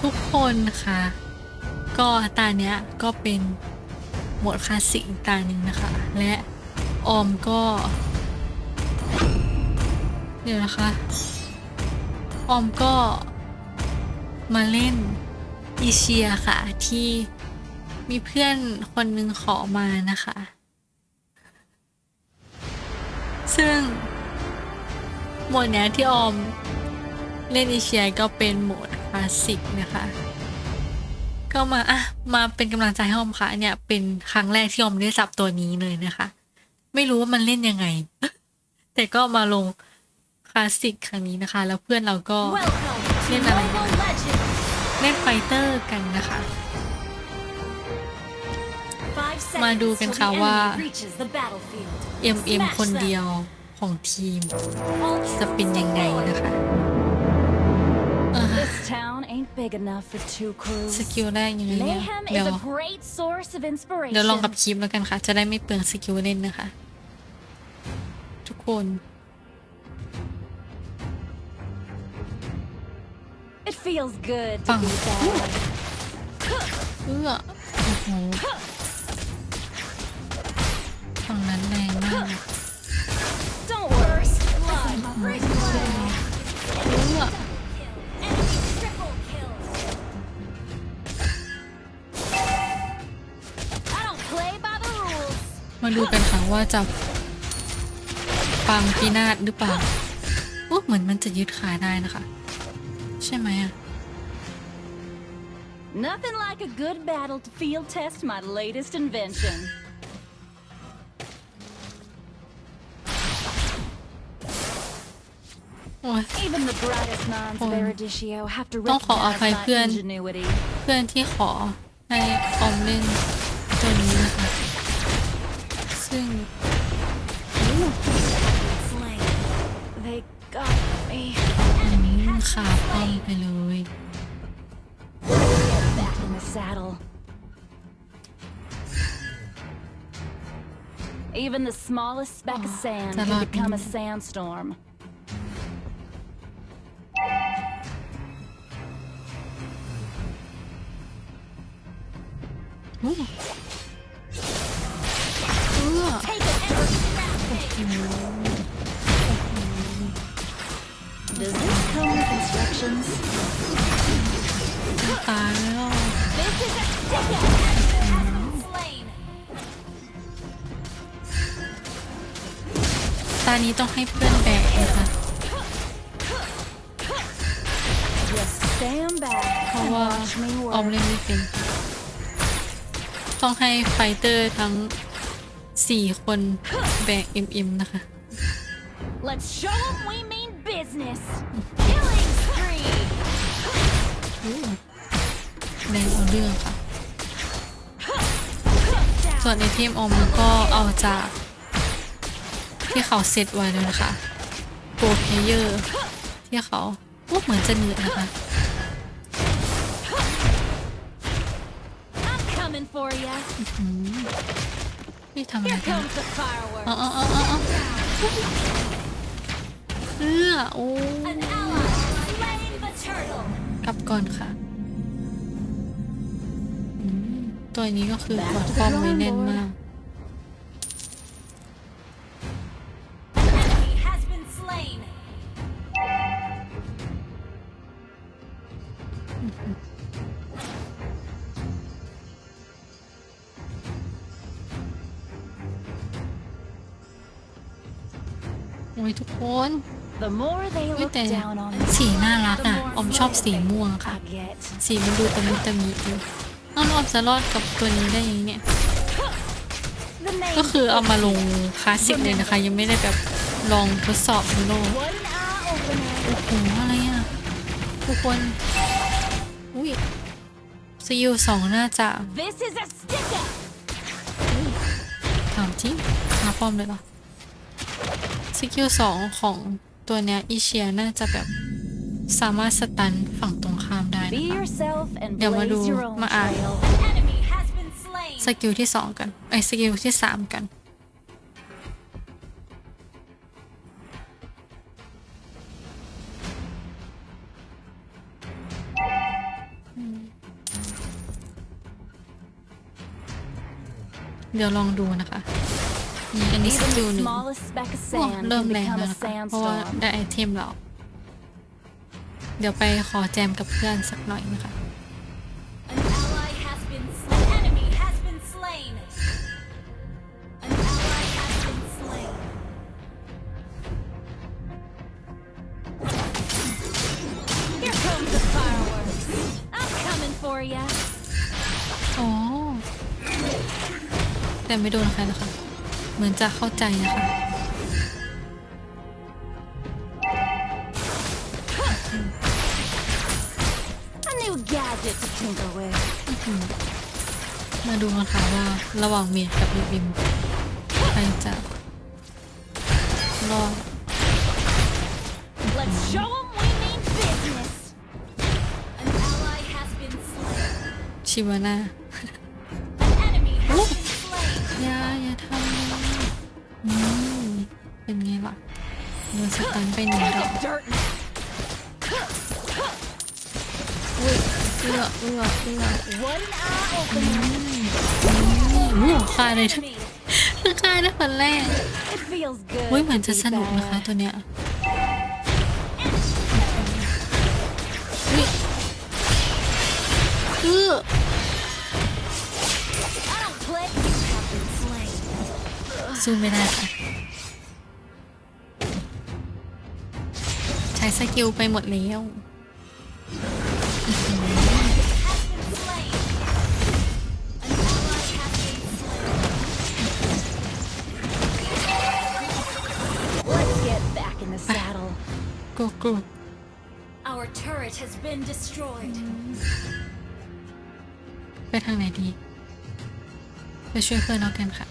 ทุกคนค่ะ ก็ตาเนี้ยก็เป็นโหมดคลาสสิกอีกตาหนึ่งนะคะ และออมก็เดี๋ยวนะคะออมก็มาเล่นอีเชียค่ะ ที่มีเพื่อนคนหนึ่งขอมานะคะ ซึ่งโหมดเนี้ยที่ออมเล่นอีเชียก็เป็นโหมด คลาสสิกนะคะ ก็มาอะมาเป็นกำลังใจให้ออมค่ะ อันเนี่ยเป็นครั้งแรกที่อมได้จับตัวนี้เลยนะคะ ไม่รู้ว่ามันเล่นยังไง แต่ก็มาลงคลาสสิกครั้งนี้นะคะ แล้วเพื่อนเราก็ Welcome to Lên nào. Mobile Legends! เล่นไฟเตอร์กันนะคะ มาดูกันค่ะว่า enemy reaches the battlefield. MM Smash คนเดียวของทีม จะเป็นยังไงนะคะ big enough for two ส crews. กิลแรกยังไงเนี่ย Mayhem เดี๋ยว is a great source of เดี๋ยวลองกับ inspiration. คลิปแล้วกันค่ะ จะได้ไม่เปลืองสกิลเล่นนะคะ ทุกคน It feels good to Bang. be bad. เพื่อโอ้โหฝั่งนั้นแรงมาก Don't worry. Blood. มาดูกันค่ะว่าจะปังปีนาศหรือเปล่าโอ้เหมือนมันจะยึดขาได้นะคะ ใช่ไหมอะ Nothing like a good battle to field test my latest invention. โอ้ย Even the brightest minds of Oh. Erudicio have to ต้องขออ recognize ภัย my เพื่อน ingenuity. เพื่อนที่ขอให้ออมเล่นตัวนี้ got me. อืมขาป้อมไปเลย Back in the saddle. Even the smallest speck of Oh, sand it's a can lot. become a sandstorm. ตายแล้วตานี้ต้องให้เพื่อนแบกนะคะเพราะว่าออมเล่นไม่เป็นต้องให้ไฟเตอร์ทั้งสี่คนแบกอ็มเอ็มนะคะ Let's show them we mean business. Killing spree. แดงเอาเรื่องค่ะ ส่วนไอเทมออมก็เอาจากที่เขาเซตไว้แล้วนะคะโปรเพเยอร์ที่เขาพวกเหมือนจะเหนือนะคะ I'm coming for ya. พี่ทำอะไร Here กัน comes the อ๋อ fireworks. อ๋ออ๋ออ๋อเพื่อโอ้ กลับก่อนค่ะอืมตัวนี้ก็คือกดป้อมไว้แน่นมาก An enemy has been slain. โอ้ยทุกคน The more they เฮ้ย look แต่ down on สี me, น่ารัก the อะ more ออมชอบสีม่วงค่ะ I get. สีมันดูตะมุตะมิดีเอาแล้วออมจะรอดกับตัวนี้ได้ยังไงเนี่ย The name ก็คือเอามาลงคลาสสิกเลยนะคะ ยังไม่ได้แบบลองทดสอบดูโลก one eye opener. โอ้โหอะไรอะ ทุกคน อุ้ยซีอูสองน่าจะ This is a stick up. ถามจริงหาป้อมเลยเหรอสกิลสองของ ตัวเนี้ยอีเชียน่าจะแบบสามารถสตันฝั่งตรงข้ามได้นะคะเดี๋ยวมาดูมาอ่านสกิลที่สองกันไอสกิลที่สามกันเดี๋ยวลองดูนะคะ อันนี้ส Even กิล the หนึ่ง smallest speck of โอ้ sand เริ่ม can แรง become แล้ว a นะคะเพราะว่า sandstorm. ได้ไอเทมแล้ว เดี๋ยวไปขอแจมกับเพื่อนสักหน่อยนะคะ An ally has been slain. An enemy has been slain. An ally has been slain. Here comes the fireworks. I'm coming for ya. อ๋อ แต่ไม่โดนใครนะคะ เหมือนจะเข้าใจนะคะ A new gadget to tinker with. มาดูกันค่ะว่าระหว่างเมียกับลิบิมใครจะรอด Let's show 'em we mean business. An ally has been slain. ชิวาน่า An enemy has been slain. อย่าอย่าทำเลยอืม เป็นไงล่ะโดนสตันไปหนึ่งดอก Dirt. อุ้ยเอื้อเอื้อเอื้อ One eye opener. อู้ฆ่าเลยทุกคือฆ่าได้คนแรกอุ้ยเหมือนจะสนุกนะคะตัวเนี้ยอุ๊ยเอื้อ สู้ไม่ได้ค่ะ ใช้สกิลไปหมดแล้ว Has been slain. An ally has been slain. Let's get back in the saddle. กลัวกลัว Our turret has been destroyed. ไปทางไหนดี ไปช่วยเพื่อนเรากันค่ะ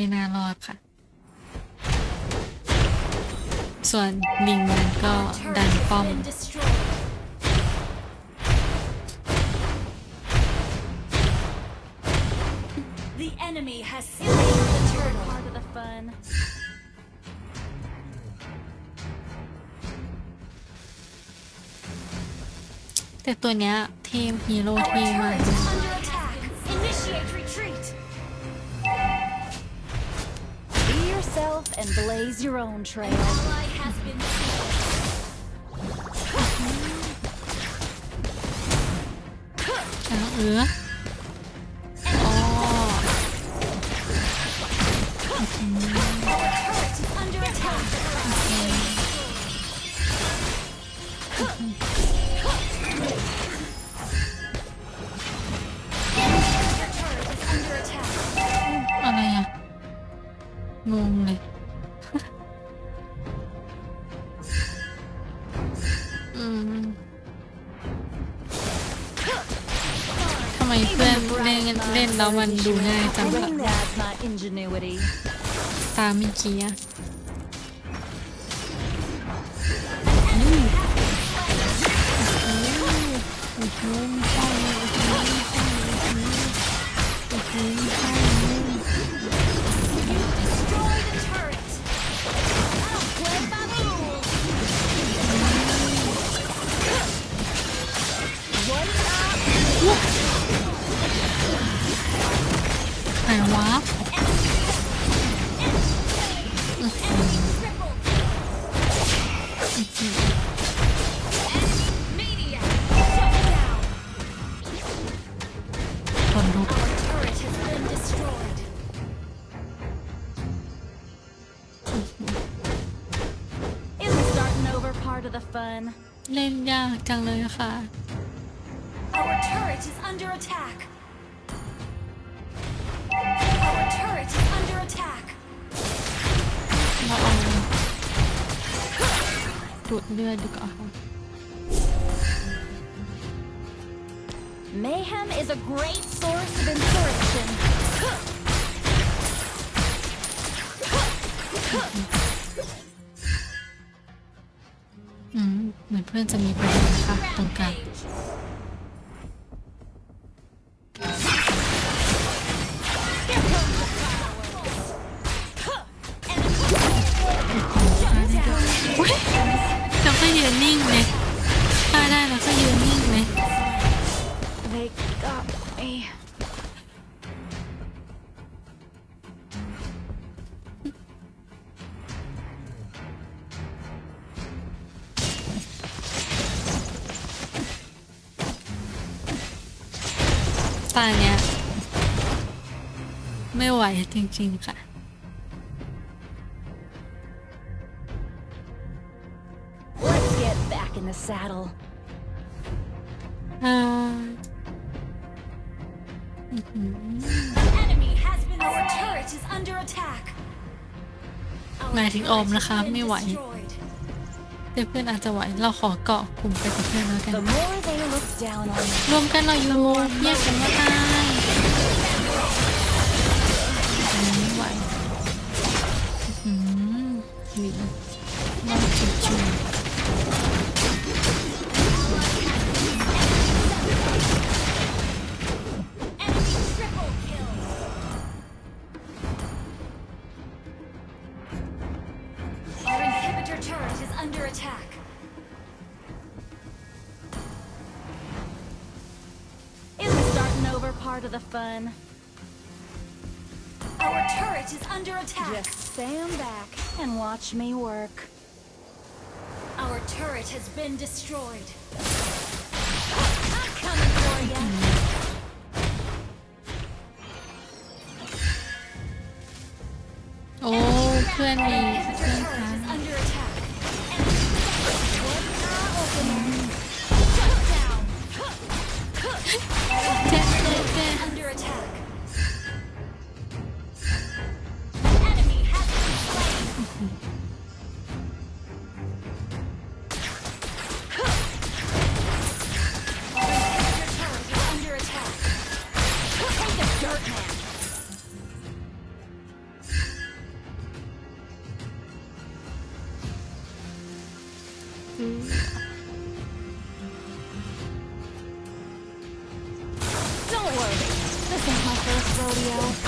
ไม่น่ารอดค่ะ ส่วนลิงมันก็ Our ดัน turret ป้อม has been destroyed. The enemy has slain the turtle. Part of the fun. แต่ตัวเนี้ยเทมฮีโร่ Our เทมาก and blaze your own trail. Has ล่นเล่นแล้วมันดูง่ายจัง I แบบ think that's my ingenuity. ตามีกี้อะโอ้โหไม่ใช่เลย หายวา ดูดเลือดดีกว่า Mayhem is a great source of insurrection. อืมเหมือนเพื่อนจะมีประเด็นนะะตรงกลาง ยืนนิ่งเลยถ้าได้แล้วก็ยืนนิ่งเลย They got me. ตาเนี้ยไม่ไหวจริงๆค่ะ back in the saddle. อ่า Enemy has been Our turret is under attack. Our หมายถึงออม turret นะคะ has been ไม่ไหว destroyed. แต่เพื่อนอาจจะไหวเราขอเกาะกลุ่มไปกับเพื่อนแล้วกัน The more they look down on me, รวมกันเราอยู่แยกกันไม่ได้อั over part of the fun? Our turret is under attack. Just stand back and watch me work. Our turret has been destroyed. I'm coming for ya. โอ้เพื่อนมี Don't worry. This ain't my first rodeo.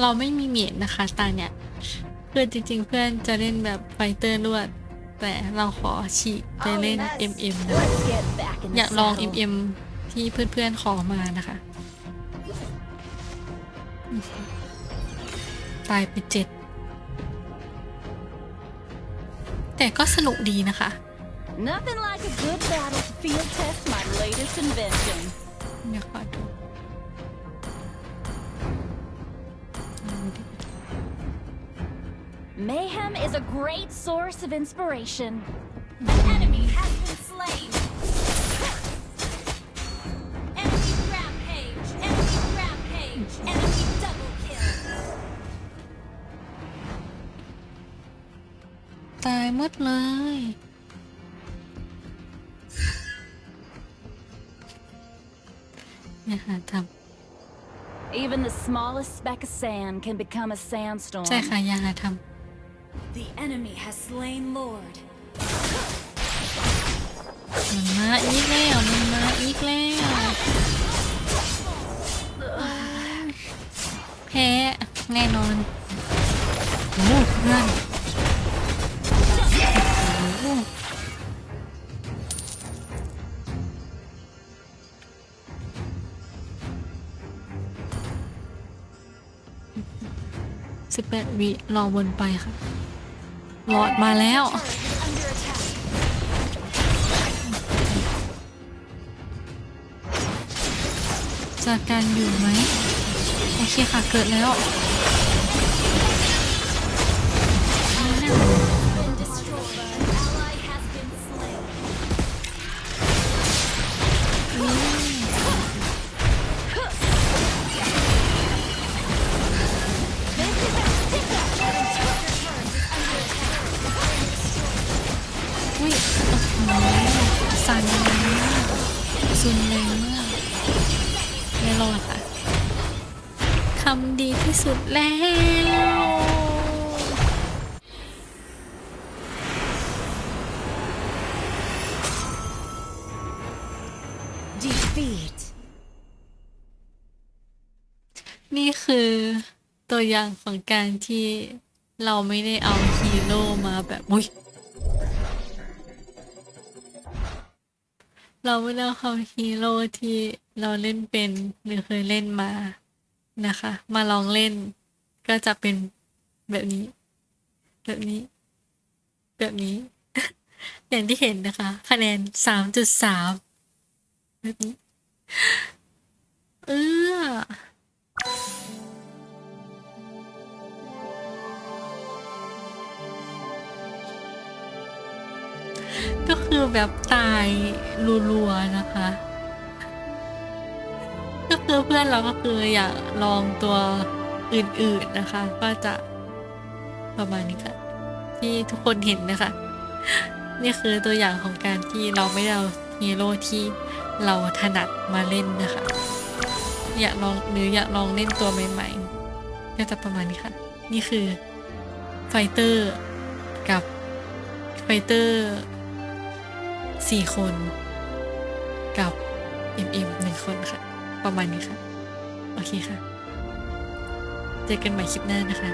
เราไม่มีเมียดนะคะตาเนี่ยเพื่อนจริงๆเพื่อนจะเล่นแบบไฟเตอร์ลวด แต่เราขอฉีกไปเล่น MM นะ Let's get back in อยา the กลอง saddle. MM ที่เพื่อนๆขอมานะคะ ตายไปเจ็ดแต่ก็สนุกดีนะคะ Nothing like a good battle to field test my latest invention. เดี๋ยวขอ Mayhem is a great source of inspiration. An enemy has been slain. Enemy rampage. Enemy rampage. Enemy double kill. ตายหมดเลย เนี่ยหาท Even the smallest speck of sand can become a sandstorm. ำใช่ค่ะอย่าหาท The enemy has slain Lord. ำมันมาอีกแล้วมันมาอีกแล้วแพ้แน่นอนโอ้เพื่อน 18 วิรอวนไปค่ะหลอดมาแล้ว จากการอยู่ไหมโอเคค่ะเกิดแล้ว Been destroyed. ไม่รอดค่ะทำดีที่สุดแล้วนี่คือตัวอย่างของการที่เราไม่ได้เอาฮีโร่มาแบบอุ้ย เราไม่ได้เอาฮีโร่ที่เราเล่นเป็นหรือเคยเล่นมานะคะ มาลองเล่นก็จะเป็นแบบนี้ แบบนี้ แบบนี้ อย่างที่เห็นนะคะ คะแนนสามจุดสามแบบนี้ เออ คือแบบตายรัวๆนะคะ ก็คือเพื่อนเราก็คืออยากลองตัวอื่นๆนะคะ ก็จะประมาณนี้ค่ะ ที่ทุกคนเห็นนะคะ นี่คือตัวอย่างของการที่เราไม่ได้เอาฮีโร่ที่เราถนัดมาเล่นนะคะ อยากลองหรืออยากลองเล่นตัวใหม่ๆ ก็จะประมาณนี้ค่ะ นี่คือไฟเตอร์กับไฟเตอร์ สี่คน กับอิมอิมหนึ่งคนค่ะ ประมาณนี้ค่ะ โอเคค่ะ เจอกันใหม่คลิปหน้านะคะ